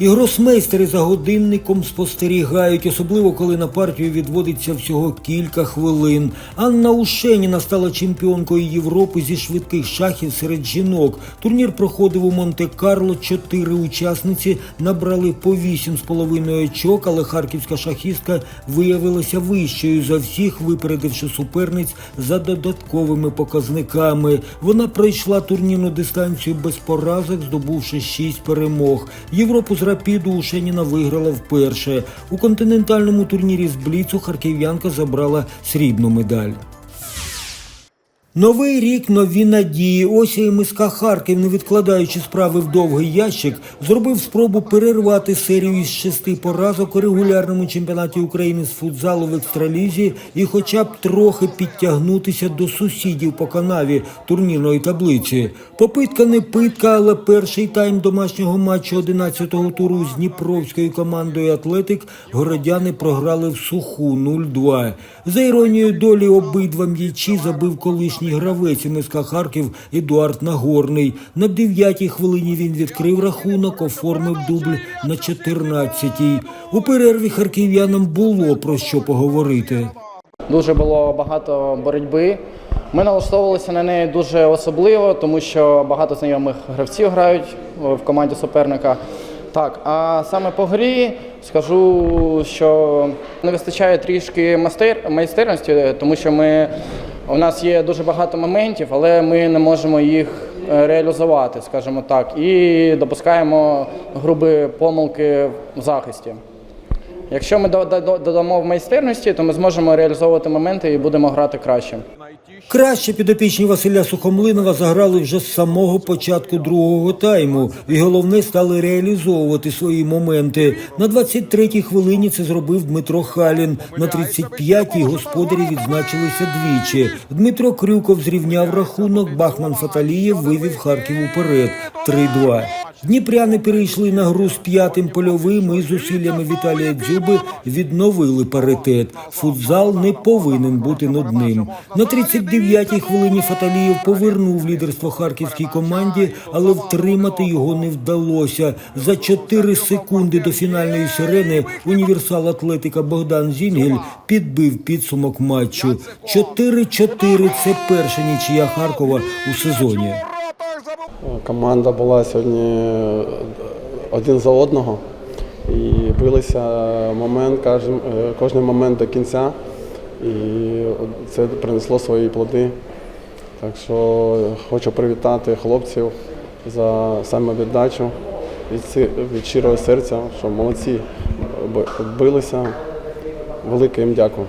І гросмейстери за годинником спостерігають, особливо коли на партію відводиться всього кілька хвилин. Анна Ушеніна стала чемпіонкою Європи зі швидких шахів серед жінок. Турнір проходив у Монте-Карло. Чотири учасниці набрали по вісім з половиною очок, але харківська шахістка виявилася вищою за всіх, випередивши суперниць за додатковими показниками. Вона пройшла турнірну дистанцію без поразок, здобувши шість перемог. Європу з рапіду Ушеніна виграла вперше. У континентальному турнірі з Бліцу харків'янка забрала срібну медаль. Новий рік, нові надії. Ось і МСК Харків, не відкладаючи справи в довгий ящик, зробив спробу перервати серію із шести поразок у регулярному чемпіонаті України з футзалу в екстралізі і хоча б трохи підтягнутися до сусідів по канаві турнірної таблиці. Попитка не питка, але перший тайм домашнього матчу 11-го туру з Дніпровською командою Атлетик городяни програли в суху 0-2. За іронією долі обидва м'ячі забив колишній гравець МСК Харків Едуард Нагорний. На дев'ятій хвилині він відкрив рахунок, оформив дубль на 14-й. У перерві харків'янам було про що поговорити. Дуже було багато боротьби. Ми налаштовувалися на неї дуже особливо, тому що багато знайомих гравців грають в команді суперника. Так, а саме по грі скажу, що не вистачає трішки майстер, майстерності, тому що ми, у нас є дуже багато моментів, але ми не можемо їх е, реалізувати, скажімо так, і допускаємо грубі помилки в захисті. Якщо ми до- до- додамо в майстерності, то ми зможемо реалізовувати моменти і будемо грати краще. Краще підопічні Василя Сухомлинова заграли вже з самого початку другого тайму, і головне стали реалізовувати свої моменти. На 23-й хвилині це зробив Дмитро Халін. На 35-й господарі відзначилися двічі. Дмитро Крюков зрівняв рахунок. Бахман Фаталієв вивів Харків уперед 3-2. Дніпряни перейшли на гру з п'ятим польовим і зусиллями Віталія Дзюби відновили паритет. Футзал не повинен бути над ним. На 39-й хвилині Фаталієв повернув лідерство харківській команді, але втримати його не вдалося. За 4 секунди до фінальної сирени універсал Атлетика Богдан Зінгель підбив підсумок матчу. 4-4 – це перша нічия Харкова у сезоні. Команда була сьогодні е, один за одного і билися момент, е, кожен момент до кінця. І це принесло свої плоди. Так що хочу привітати хлопців за самовіддачу від, від щирого серця, що молодці билися. Велике їм дякую.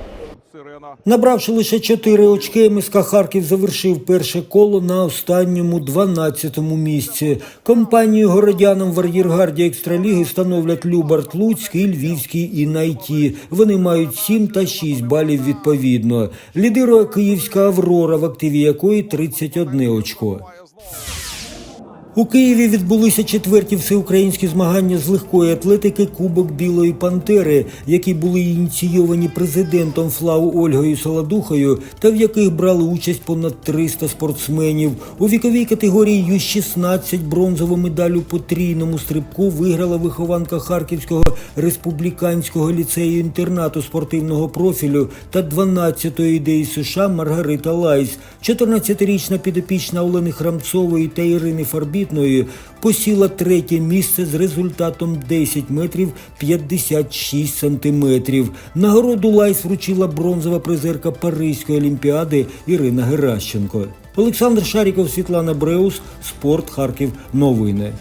Набравши лише 4 очки, МСК Харків завершив перше коло на останньому 12-му місці. Компанію городянам в ар'єргарді екстраліги становлять Любарт Луцький, Львівський і Найті. Вони мають 7 та 6 балів відповідно. Лідирує київська Аврора, в активі якої 31 очко. У Києві відбулися четверті всеукраїнські змагання з легкої атлетики Кубок Білої Пантери, які були ініційовані президентом ФЛАУ Ольгою Солодухою, та в яких брали участь понад 300 спортсменів. У віковій категорії Ю-16 бронзову медаль у потрійному стрибку виграла вихованка Харківського республіканського ліцею інтернату спортивного профілю та 12-ї ідеї США Маргарита Лайс. 14-річна підопічна Олени Храмцової та Ірини Фарбітної посіла третє місце з результатом 10 метрів 56 сантиметрів. Нагороду Лайс вручила бронзова призерка Паризької олімпіади Ірина Геращенко. Олександр Шаріков, Світлана Бреус, Спорт Харків. Новини.